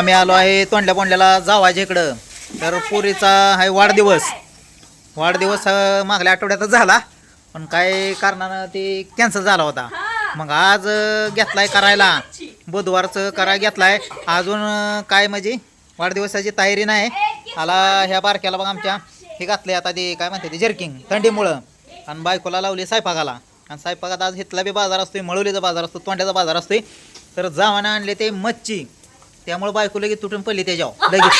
आम्ही आलो आहे तोंडल्या बोंडल्याला जावायच्या इकडं. तर पुरीचा आहे वाढदिवस. वाढदिवस मागल्या आठवड्यातच झाला. पण काय कारणानं ते कॅन्सल झाला होता. मग आज घेतलाय करायला. बुधवारचं कराय घेतलाय. अजून काय म्हणजे? वाढदिवसाची तयारी नाही. आला ह्या बारक्याला बघ आमच्या. हे घातले आता ते काय म्हणते ते जर्किंग थंडीमुळं. आणि बायकोला लावली सायपाकाला आणि सायपाकात आज हितला बी बाजार असतोय मळवलीचा बाजार असतो तोंड्याचा बाजार असतोय. तर जावानं आणले ते मच्छी. त्यामुळे बायको लगेच तुटून पडली त्याच्यावर. लगेच.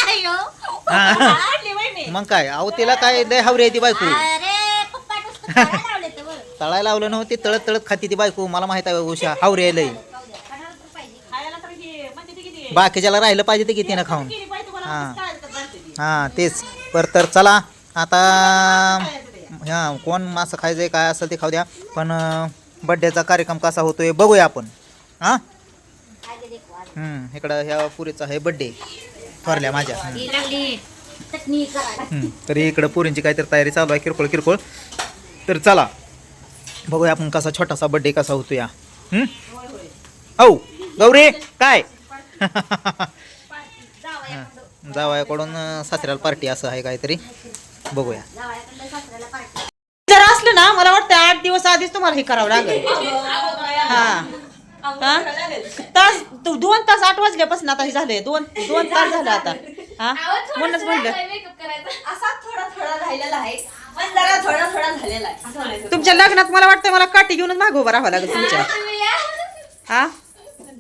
मग काय? अहो तिला काय लय हावरी आहे ती बायको. तळायला लावलं नव्हती तळत तळत खाती ती बायको. मला माहीत आहे उषा हावरी आहे हे ते किती? बाकीच्याला राहिलं पाहिजे ते किती ना खाऊन हा. हा तेच. पर तर चला. आता हा कोण मासं खायचंय काय असेल ते खाऊ द्या. पण बड्डेचा कार्यक्रम कसा होतोय बघूया आपण. हा. हम्म इकडं ह्या पुरीचा आहे बड्डे थोरल्या माझ्या हम्म. ही लागली चटणी करायला हम्म. तर इकडं पुरींची काहीतरी तयारी चालू आहे किरकोळ किरकोळ तर चला बघूया आपण कसा छोटासा बड्डे कसा होतो या हम्म? औ गौरी काय जावयाकडून अं, सासऱ्याला पार्टी असं आहे काहीतरी बघूया जावयाकडलं सासऱ्याला पार्टी. जर असलं ना मला वाटतं आठ दिवस आधीच तुम्हाला हे करावं लागेल हा हा? तास दो- दोन तास आठ वाजल्यापासून आता हे झाले दोन दोन तास झाले आता. हा? म्हणूनच म्हणलं. असा थोडा थोडा राहिलेला आहे. पण जरा थोडा थोडा झालेला आहे. असं म्हणायचं तुमच्या लग्नात मला वाटतं मला काठी घेऊनच मागे उभं राहावं लागेल तुमच्या. हा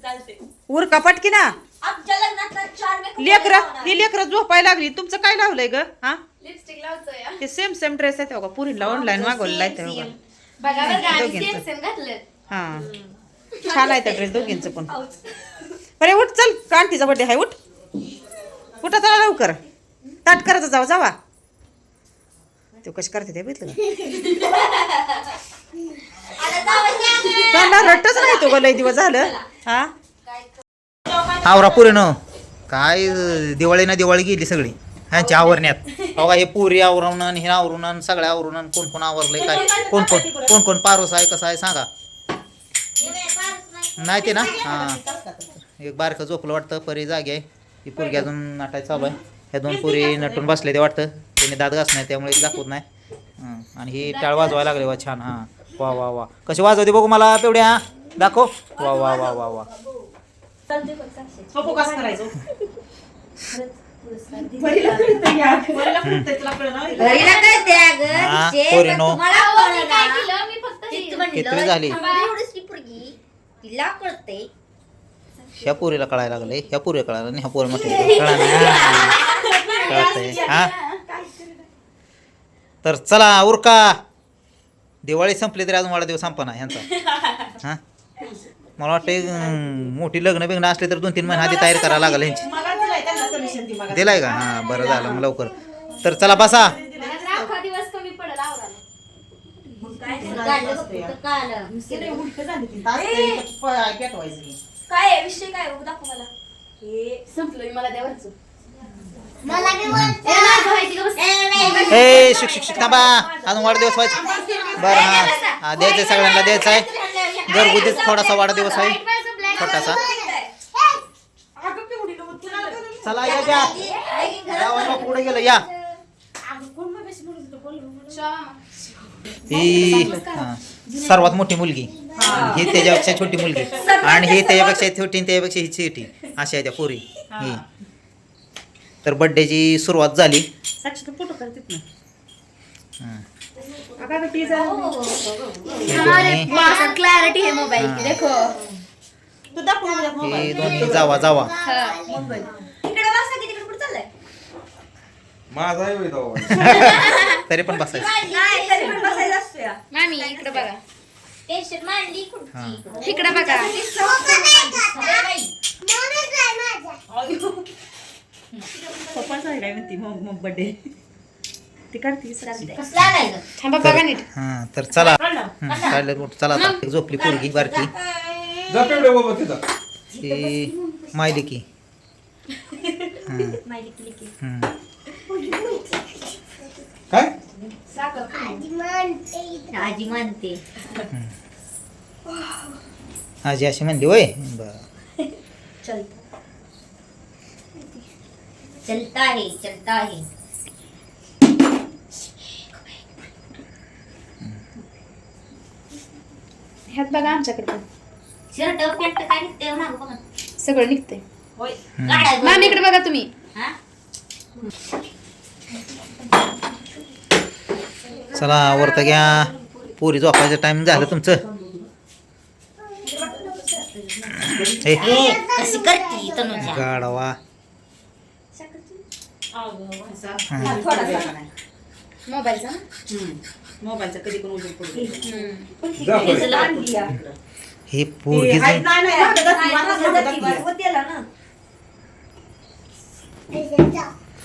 चालते उरका पटकी ना लेकर. ही लेकर झोपायला लागली. तुमचं काय लावलंय ग? हा? ते सेम सेम ड्रेस आहे तेव्हा. पुरीला ऑनलाईन मागवलेला आहे का, हा. छान आहे त्या ड्रेस दोघींचं पण. अरे उठ चल क्रांतीचा बड्डे आहे उठ. उठा चला लवकर. ताट करायचं जावा जावा. तू कशी करते ते बघितलं का? रट्टच नाही तो लय दिवस झालं. हा? आवरा पुरीनं. काय दिवाळी ना दिवाळी गेली सगळी ह्यांच्या आवरण्यात. बघा हे पुरी आवरून हे आवरून सगळ्या आवरून कोण कोण आवरलंय काय? कोण कोण कोण कोण पारोस आहे कसं आहे सांगा. नाही ते ना? हा. एक बारकं झोपलं वाटतं परी जागे आहे. ही पोरगी अजून नाटाय चालू आहे. ह्या दोन पुरी नटून बसले ते वाटतं. त्याने दात घास नाही त्यामुळे दाखवत नाही. हं. आणि ही टाळ वाजवायला लागले वा छान. हा. वा वा वा. कशी वाजवते बघू मला पेवड्या दाखव. वा वा वा वा वा. उपवास करायचो. घरीला कळते अगं, हा, तिचे, पोरीनो. पण तुम्हाला कळलं काय ना. केलं? मी फक्त हे- तीच म्हणलं, कितवी झाली? थांबा, एवढीच ती पोरगी. तिला कळते. ह्या पोरीला कळायला लागले ह्या पोरी कळायला आणि ह्या पोरी म्हटलं कळतंय. हा? तर चला उरका. दिवाळी संपली तरी अजून वाढदिवस संपना ह्यांचा. हा? मला वाटतं मोठी लग्न बिग्न असले तर दोन तीन महिने आधी तयारी करायला लागेल ह्यांची. दिलाय का? हा बरं झालं मग लवकर. तर चला बसा मला अख्खा दिवस कमी पडेल आवरायला काढलं बघ, कुठं कळलं. काय आहे? विषय काय आहे? बघ, दाखव मला हे संपलं मला द्यावरच मला बी बोलते. ए शिक शिक शिक थांबा अजून वाढदिवस व्हायचा बरं हा हा द्यायचं सगळ्यांना द्यायचं आहे घरगुतीच थोडासा वाढदिवस आहे छोटासा चला या गावाला पुढे गेलं या ही हा, सर्वात मोठी मुलगी. ही त्याच्यापेक्षा छोटी मुलगी. आणि ही त्याच्यापेक्षा छोटी आणि त्याच्यापेक्षा ही छोटी अशा आहे त्या पोरी. ही. तर बड्डेची सुरुवात झाली. साक्षी फोटो करते ना. हं. हमारे क्लॅरिटी है मोबाईल की देखो. तू दाखव ना तुझ्या हे मोबाईल दोन्ही. जावा जावा. इकडे बसा की तिकडे कुठे चाललंय? माझा आहे होय तो. तरी पण बसायचं. नाही मामी इकडे बघा. टेन्शन मांडली खुर्ची. इकडे. बघा. पप्पाच आहे काय म्हणते मग मग बर्थडे ती काढते साक्षी. कसला नाही गं? थांबा बघा नीट हा तर चला काढला. चला आता झोपली पोरगी बारकी. जा पेवढे बाबा तिथं. ती मायली की. काय? आजी म्हणते आजी अशी म्हणली होय. बर. चलता है चलता है. ह्यात बघा आमच्याकडे. शर्ट पॅन्ट काय निघते मागं बघा. सगळं निघतंय. होय. गाड्या मामीकडे बघा तुम्ही. हा? चला वरतं घ्या पुरी झोपायचं टाइम झालं तुमचं तनुजा गाडवा. हे पोरगी हे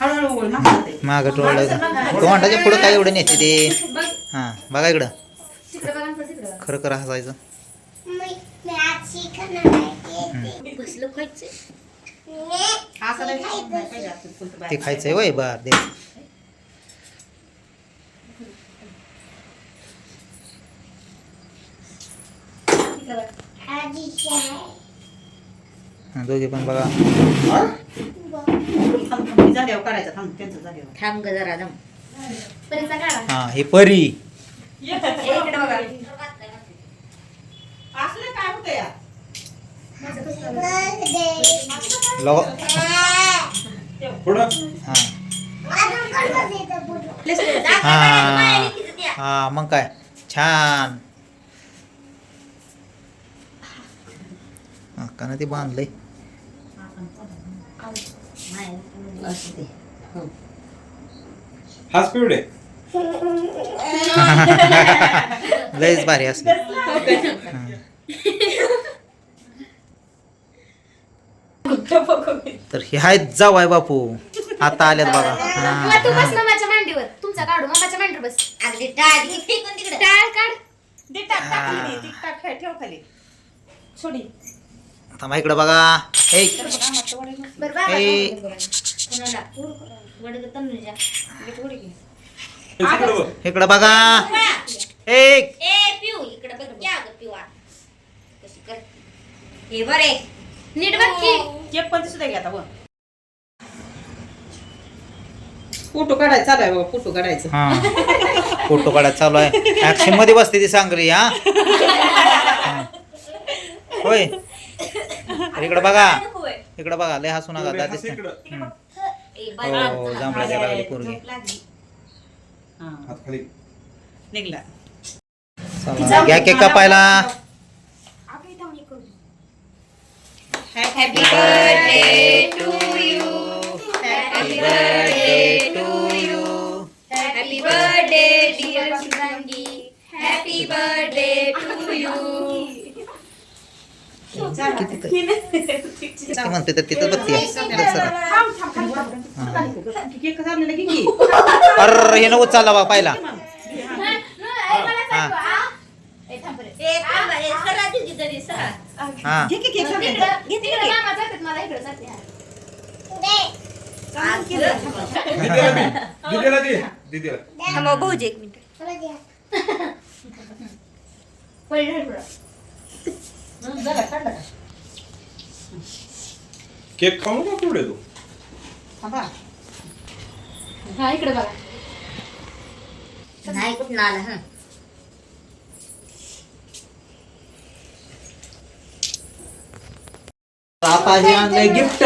मागं टोळलं तोंडाच्या पुढं काय एवढं नेते ते? हा बघा इकडं. खरं खरं हसायचं. ते खायचंय वय बर दे हा, दोघे पण बघा. थांब, थांब, काढायचं. थांब त्यांचं थांब ग जरा दम परीचा काढा. हा हे परी. ए, इकडे बघा. असलं काय होतं या लव पुढं. हा. हा. हा मग काय? छान. हा, का ना ते बांधलंय हाच पिवडे लयच भारी असते तर हे आहेत जाऊ आहे बापू आता आल्यात बघा तू हा, बस मामाच्या मांडीवर तुमचा काढू मामाच्या मांडीवर बस अगदी टाळ घे, फेकून तिकडे टाळ काढ दे टाक टाक खाली दे, ती टाक खाली, ठेव खाली छोडी हा. थांबा इकडं बघा ए बरं बाबा ए. इकडं बघा. एक. ए पिऊ. इकडे बघ. क्या ग पिवा कशी करते हे बरे नीट बघ की. केक पण सुद्धा घ्या आता वर फोटो काढायचा चालू आहे बाबा फोटो काढायचं. हा. फोटो काढायला चालू आहे. ऍक्शनमध्ये बसते ती सांगरी हा. होय. इकडं बघा. इकडं बघा. लय हसू नका. पिवडे, हो जांभळा द्यायला लागली पोरगी झोप लागली. हा, हात खाली निघला चला घ्या केक कापायला happy birthday to you. Happy birthday to you. Happy birthday, dear Shivangi. Happy birthday किती म्हणते तर तिथं बघते अरे हे नव्हतं चालला बा पहिला हा. भाऊजी एक मिनिट. पुढं. केक खाऊ नका पिवडे तू थांबा. हा इकडे बघा नाही कुठं आला हं आता हे आणलंय गिफ्ट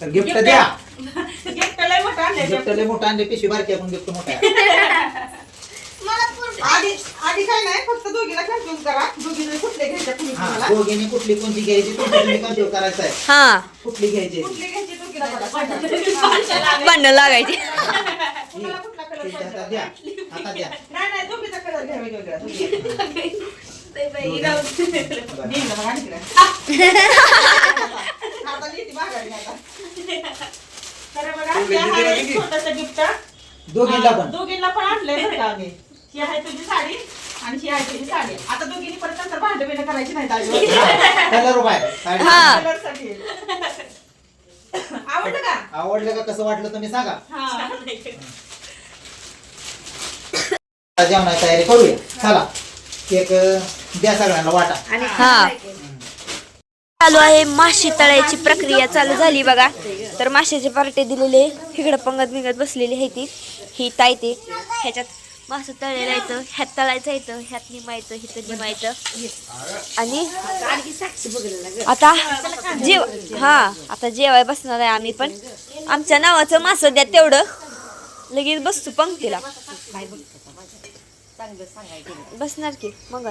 तर गिफ्ट द्या केक लय मोठा आणलाय. गिफ्ट लय मोठं आणले पिशवी बारकी आपण गिफ्ट मोठा. आधी आधी काय नाही फक्त दोघीला कन्फ्युज करा दोघीला कुठले घ्यायचे तुम्ही हा तुम्हाला दोघींनी कुठली कोणती घ्यायची कंट्रोल करायचं आहे हा कुठली घ्यायची. भांडण लागायची तुम्हाला कुठला कलर त्यांच्या हातात द्या हातात द्या नाही नाही दोघीचा कलर घ्या वेगवेगळा दोघी. निघलं बघा आणि तिकडे. आता लिहिते माघारी आता. तर बघा, दोघी हे दिदीला आहे किती? छोटंसं gift. दोघींना पण दोघींना पण आणलंय बरं का आम्ही. ही आहे तुझी साडी आणि ही आहे तुझी साडी. आता दोघींनी परत नंतर भांडण बिंड करायची नाही अजिबात. Colour bye sari. कलरसाठी. आवडलं का? आवडलं का कसं वाटलं तुम्ही सांगा. हा. जेवणाची तयारी करूया. चला केक द्या सगळ्यांना वाटा. हा. चालू आहे मासे तळायची प्रक्रिया चालू झाली बघा. तर माशाचे पार्टे दिलेले इकडं पंगत बिंगत बसलेली आहे ती. ही तायते ह्याच्यात मासं तळायला येतं ह्यात तळायचं येतं ह्यात निमायचं हिथं निमायचं. आणि आता जेव हा आता जेवाय बसणार आहे आम्ही पण. आमच्या नावाचं मासं द्या तेवढं. लगेच बसतो पंक्तीला. बसणार की मग.